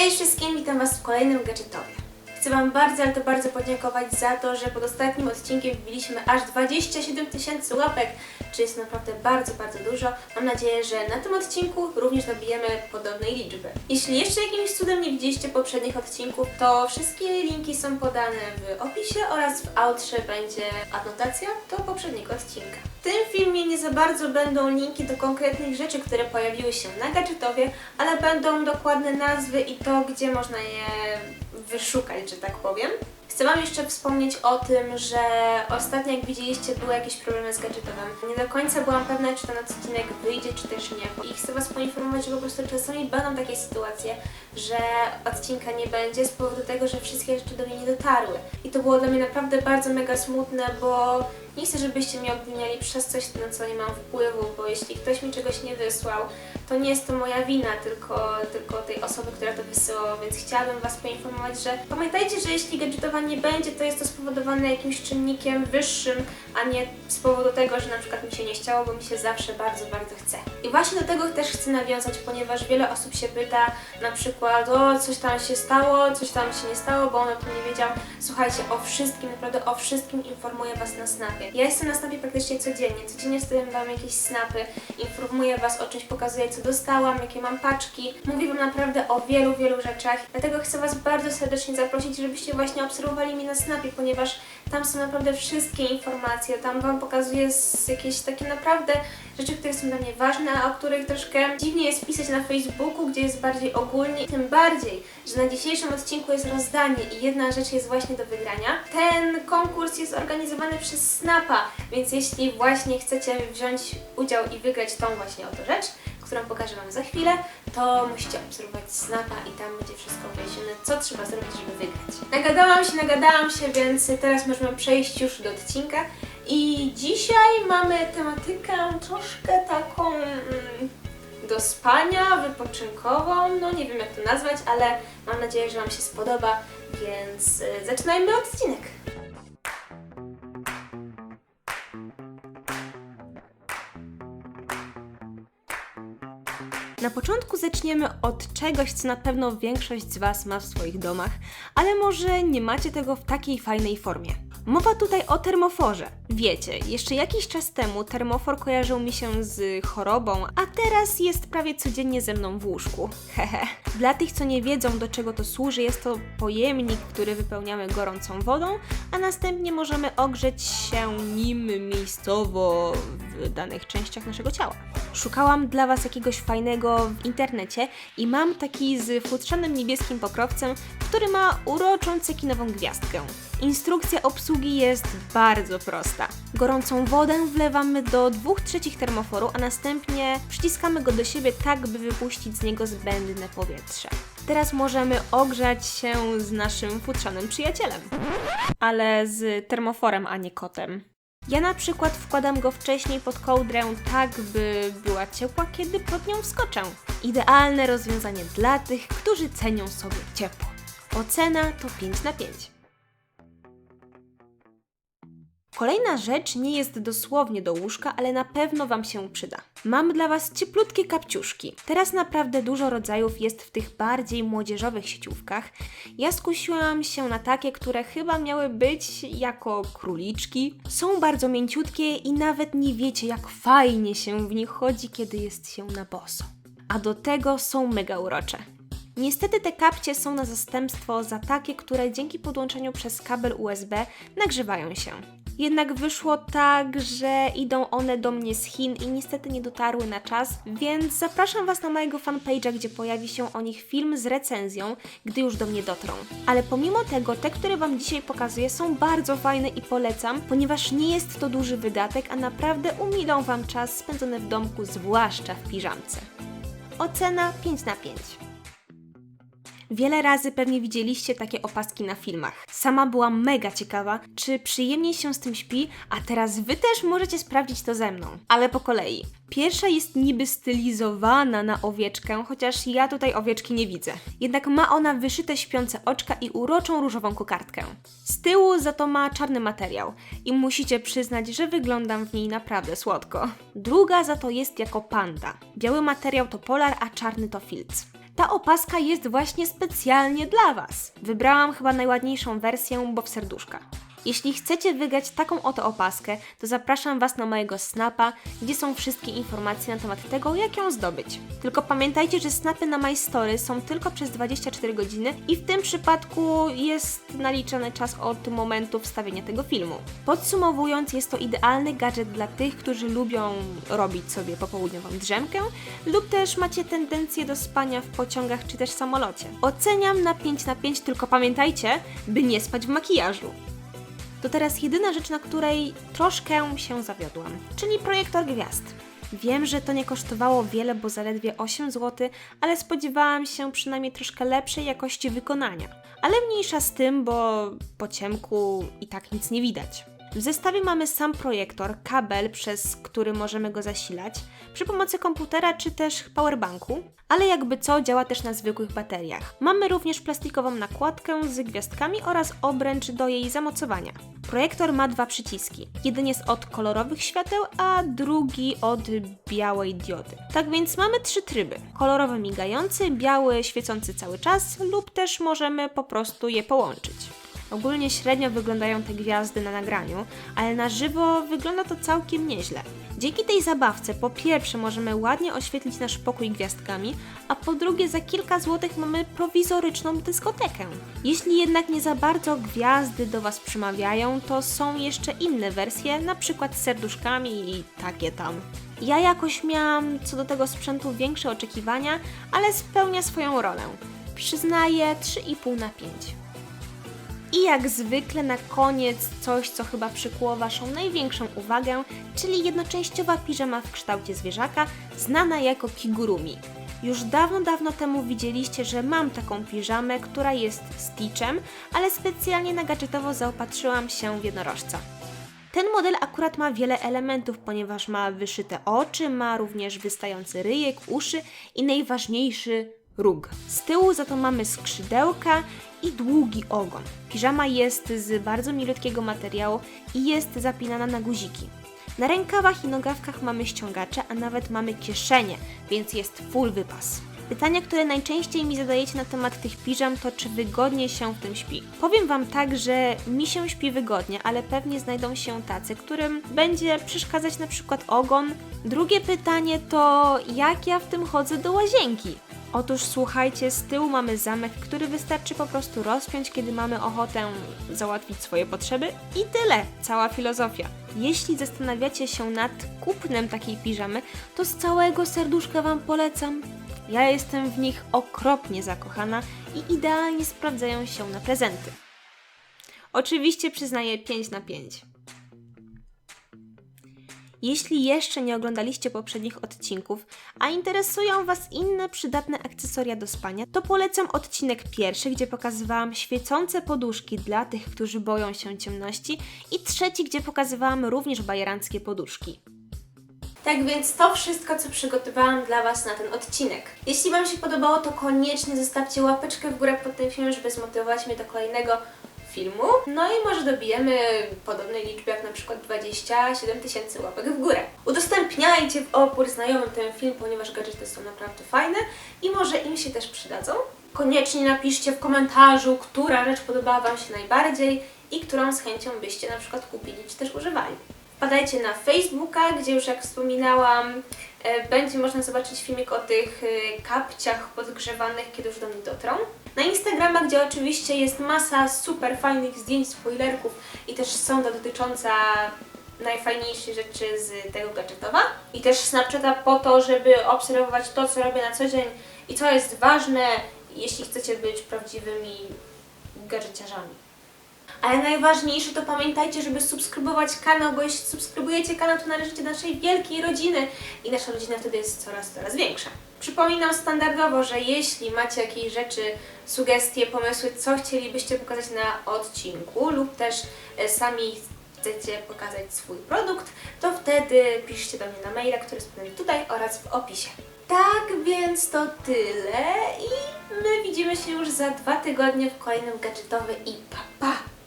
Cześć wszystkim, witam Was w kolejnym gadżetowie. Chcę Wam bardzo, ale to bardzo podziękować za to, że pod ostatnim odcinkiem wbiliśmy aż 27 tysięcy łapek, czy jest naprawdę bardzo, bardzo dużo. Mam nadzieję, że na tym odcinku również dobijemy podobnej liczby. Jeśli jeszcze jakimś cudem nie widzieliście poprzednich odcinków, to wszystkie linki są podane w opisie oraz w outrze będzie anotacja do poprzedniego odcinka. W tym filmie nie za bardzo będą linki do konkretnych rzeczy, które pojawiły się na gadżetowie, ale będą dokładne nazwy i to, gdzie można je wyszukać, że tak powiem. Chcę Wam jeszcze wspomnieć o tym, że ostatnio jak widzieliście były jakieś problemy z gadżetowym. Nie do końca byłam pewna, czy ten odcinek wyjdzie, czy też nie. I chcę Was poinformować, że po prostu czasami będą takie sytuacje, że odcinka nie będzie z powodu tego, że wszystkie rzeczy do mnie nie dotarły. I to było dla mnie naprawdę bardzo mega smutne, bo nie chcę, żebyście mnie obwiniali przez coś, na co nie mam wpływu, bo jeśli ktoś mi czegoś nie wysłał, to nie jest to moja wina, tylko, tylko tej osoby, która to wysyłała, więc chciałabym Was poinformować, że pamiętajcie, że jeśli gadżetowa nie będzie, to jest to spowodowane jakimś czynnikiem wyższym, a nie z powodu tego, że na przykład mi się nie chciało, bo mi się zawsze bardzo, bardzo chce. I właśnie do tego też chcę nawiązać, ponieważ wiele osób się pyta na przykład, o coś tam się stało, coś tam się nie stało, bo on o tym nie wiedział. Słuchajcie, o wszystkim, naprawdę o wszystkim informuję Was na Ja jestem na Snapie praktycznie codziennie, codziennie stawiam Wam jakieś snapy, informuję Was o czymś, pokazuję co dostałam, jakie mam paczki. Mówię Wam naprawdę o wielu, wielu rzeczach. Dlatego chcę Was bardzo serdecznie zaprosić, żebyście właśnie obserwowali mnie na Snapie, ponieważ tam są naprawdę wszystkie informacje. Tam Wam pokazuję jakieś takie naprawdę rzeczy, które są dla mnie ważne, a o których troszkę dziwnie jest pisać na Facebooku, gdzie jest bardziej ogólnie. Tym bardziej, że na dzisiejszym odcinku jest rozdanie i jedna rzecz jest właśnie do wygrania. Ten konkurs jest organizowany przez Więc jeśli właśnie chcecie wziąć udział i wygrać tą właśnie oto rzecz, którą pokażę Wam za chwilę, to musicie obserwować Snapa i tam będzie wszystko wyjaśnione, co trzeba zrobić, żeby wygrać. Nagadałam się, nagadałam się, więc teraz możemy przejść już do odcinka. I dzisiaj mamy tematykę troszkę taką mm, do spania, wypoczynkową, no nie wiem jak to nazwać, ale mam nadzieję, że Wam się spodoba, więc y, zaczynajmy odcinek. Na początku zaczniemy od czegoś, co na pewno większość z Was ma w swoich domach, ale może nie macie tego w takiej fajnej formie. Mowa tutaj o termoforze. Wiecie, jeszcze jakiś czas temu termofor kojarzył mi się z chorobą, a teraz jest prawie codziennie ze mną w łóżku. Hehe. Dla tych, co nie wiedzą, do czego to służy, jest to pojemnik, który wypełniamy gorącą wodą, a następnie możemy ogrzeć się nim miejscowo w danych częściach naszego ciała. Szukałam dla Was jakiegoś fajnego w internecie i mam taki z futrzanym niebieskim pokrowcem, który ma uroczą cekinową gwiazdkę. Instrukcja obsługi jest bardzo prosta. Gorącą wodę wlewamy do 2 trzecich termoforu, a następnie przyciskamy go do siebie tak, by wypuścić z niego zbędne powietrze. Teraz możemy ogrzać się z naszym futrzanym przyjacielem. Ale z termoforem, a nie kotem. Ja na przykład wkładam go wcześniej pod kołdrę tak, by była ciepła, kiedy pod nią wskoczę. Idealne rozwiązanie dla tych, którzy cenią sobie ciepło. Ocena to 5 na 5. Kolejna rzecz nie jest dosłownie do łóżka, ale na pewno Wam się przyda. Mam dla Was cieplutkie kapciuszki. Teraz naprawdę dużo rodzajów jest w tych bardziej młodzieżowych sieciówkach. Ja skusiłam się na takie, które chyba miały być jako króliczki. Są bardzo mięciutkie i nawet nie wiecie, jak fajnie się w nich chodzi, kiedy jest się na boso. A do tego są mega urocze. Niestety te kapcie są na zastępstwo za takie, które dzięki podłączeniu przez kabel USB nagrzewają się. Jednak wyszło tak, że idą one do mnie z Chin i niestety nie dotarły na czas, więc zapraszam Was na mojego fanpage'a, gdzie pojawi się o nich film z recenzją, gdy już do mnie dotrą. Ale pomimo tego, te, które Wam dzisiaj pokazuję, są bardzo fajne i polecam, ponieważ nie jest to duży wydatek, a naprawdę umilą Wam czas spędzony w domku, zwłaszcza w piżamce. Ocena 5 na 5. Wiele razy pewnie widzieliście takie opaski na filmach. Sama byłam mega ciekawa, czy przyjemnie się z tym śpi, a teraz wy też możecie sprawdzić to ze mną. Ale po kolei. Pierwsza jest niby stylizowana na owieczkę, chociaż ja tutaj owieczki nie widzę. Jednak ma ona wyszyte śpiące oczka i uroczą różową kokardkę. Z tyłu za to ma czarny materiał i musicie przyznać, że wyglądam w niej naprawdę słodko. Druga za to jest jako panda. Biały materiał to polar, a czarny to filc. Ta opaska jest właśnie specjalnie dla Was. Wybrałam chyba najładniejszą wersję, bo w serduszka. Jeśli chcecie wygrać taką oto opaskę, to zapraszam Was na mojego snapa, gdzie są wszystkie informacje na temat tego, jak ją zdobyć. Tylko pamiętajcie, że snapy na My Story są tylko przez 24 godziny i w tym przypadku jest naliczany czas od momentu wstawienia tego filmu. Podsumowując, jest to idealny gadżet dla tych, którzy lubią robić sobie popołudniową drzemkę lub też macie tendencję do spania w pociągach czy też samolocie. Oceniam na 5 na 5, tylko pamiętajcie, by nie spać w makijażu to teraz jedyna rzecz, na której troszkę się zawiodłam, czyli projektor gwiazd. Wiem, że to nie kosztowało wiele, bo zaledwie 8 zł, ale spodziewałam się przynajmniej troszkę lepszej jakości wykonania. Ale mniejsza z tym, bo po ciemku i tak nic nie widać. W zestawie mamy sam projektor, kabel, przez który możemy go zasilać, przy pomocy komputera czy też powerbanku, ale jakby co działa też na zwykłych bateriach. Mamy również plastikową nakładkę z gwiazdkami oraz obręcz do jej zamocowania. Projektor ma dwa przyciski. Jeden jest od kolorowych świateł, a drugi od białej diody. Tak więc mamy trzy tryby. Kolorowy migający, biały świecący cały czas lub też możemy po prostu je połączyć. Ogólnie średnio wyglądają te gwiazdy na nagraniu, ale na żywo wygląda to całkiem nieźle. Dzięki tej zabawce po pierwsze możemy ładnie oświetlić nasz pokój gwiazdkami, a po drugie za kilka złotych mamy prowizoryczną dyskotekę. Jeśli jednak nie za bardzo gwiazdy do Was przemawiają, to są jeszcze inne wersje, na przykład z serduszkami i takie tam. Ja jakoś miałam co do tego sprzętu większe oczekiwania, ale spełnia swoją rolę. Przyznaję 3,5 na 5. I jak zwykle na koniec coś, co chyba przykuło Waszą największą uwagę, czyli jednoczęściowa piżama w kształcie zwierzaka, znana jako kigurumi. Już dawno, dawno temu widzieliście, że mam taką piżamę, która jest Stitchem, ale specjalnie na gadżetowo zaopatrzyłam się w jednorożca. Ten model akurat ma wiele elementów, ponieważ ma wyszyte oczy, ma również wystający ryjek, uszy i najważniejszy róg. Z tyłu za to mamy skrzydełka i długi ogon. Piżama jest z bardzo milutkiego materiału i jest zapinana na guziki. Na rękawach i nogawkach mamy ściągacze, a nawet mamy kieszenie, więc jest full wypas. Pytania, które najczęściej mi zadajecie na temat tych piżam, to czy wygodnie się w tym śpi. Powiem Wam tak, że mi się śpi wygodnie, ale pewnie znajdą się tacy, którym będzie przeszkadzać na przykład ogon. Drugie pytanie to jak ja w tym chodzę do łazienki? Otóż słuchajcie, z tyłu mamy zamek, który wystarczy po prostu rozpiąć, kiedy mamy ochotę załatwić swoje potrzeby i tyle, cała filozofia. Jeśli zastanawiacie się nad kupnem takiej piżamy, to z całego serduszka Wam polecam. Ja jestem w nich okropnie zakochana i idealnie sprawdzają się na prezenty. Oczywiście przyznaję 5 na 5. Jeśli jeszcze nie oglądaliście poprzednich odcinków, a interesują Was inne przydatne akcesoria do spania, to polecam odcinek pierwszy, gdzie pokazywałam świecące poduszki dla tych, którzy boją się ciemności i trzeci, gdzie pokazywałam również bajeranckie poduszki. Tak więc to wszystko, co przygotowałam dla Was na ten odcinek. Jeśli Wam się podobało, to koniecznie zostawcie łapeczkę w górę pod tym filmem, żeby zmotywować mnie do kolejnego filmu. No i może dobijemy podobnej liczby jak na przykład 27 tysięcy łapek w górę. Udostępniajcie w opór znajomym ten film, ponieważ gadżety są naprawdę fajne i może im się też przydadzą. Koniecznie napiszcie w komentarzu, która rzecz podobała Wam się najbardziej i którą z chęcią byście na przykład kupili czy też używali. Wpadajcie na Facebooka, gdzie już jak wspominałam, e, będzie można zobaczyć filmik o tych e, kapciach podgrzewanych, kiedy już do mnie dotrą. Na Instagrama, gdzie oczywiście jest masa super fajnych zdjęć, spoilerków i też sonda dotycząca najfajniejszych rzeczy z tego gadżetowa. I też Snapchata po to, żeby obserwować to, co robię na co dzień i co jest ważne, jeśli chcecie być prawdziwymi gadżeciarzami. Ale najważniejsze to pamiętajcie, żeby subskrybować kanał, bo jeśli subskrybujecie kanał, to należycie do naszej wielkiej rodziny i nasza rodzina wtedy jest coraz, coraz większa. Przypominam standardowo, że jeśli macie jakieś rzeczy, sugestie, pomysły, co chcielibyście pokazać na odcinku lub też e, sami chcecie pokazać swój produkt, to wtedy piszcie do mnie na maila, który jest tutaj oraz w opisie. Tak więc to tyle i my widzimy się już za dwa tygodnie w kolejnym gadżetowy i pa pa!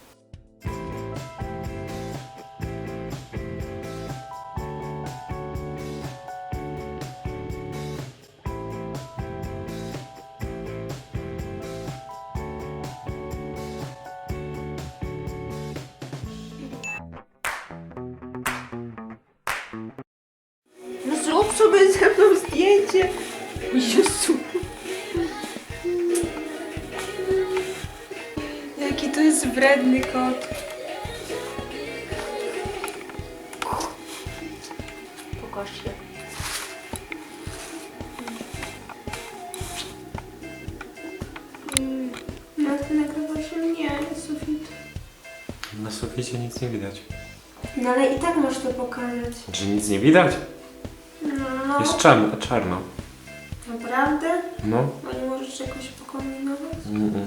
Sobie ze mną zdjęcie. Jezu. Jaki to jest wredny kot. Pokośnie. No to nagrywa się nie, sufit. Na suficie nic nie widać. No ale i tak masz to pokazać. Czy nic nie widać? No. Jest czarno. czarno. Naprawdę? No. A nie możesz czegoś pokombinować? Mm-mm.